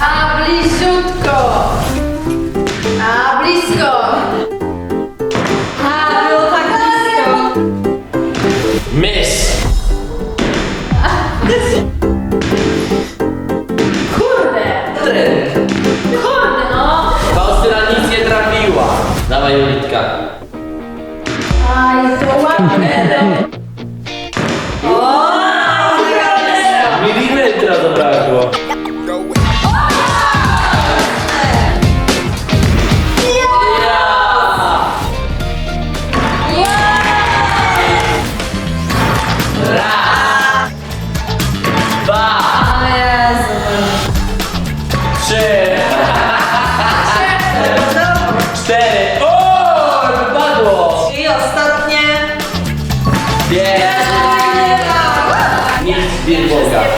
A bliziutko. A blisko. A było tak blisko. Miss. Kurde. Kurde no. Faustyna nic nie trafiła. Dawaj Julitka. Aj, to ładne. Trzy. Cztery. O, wypadło. I ostatnie. Pięć. Nic nie było.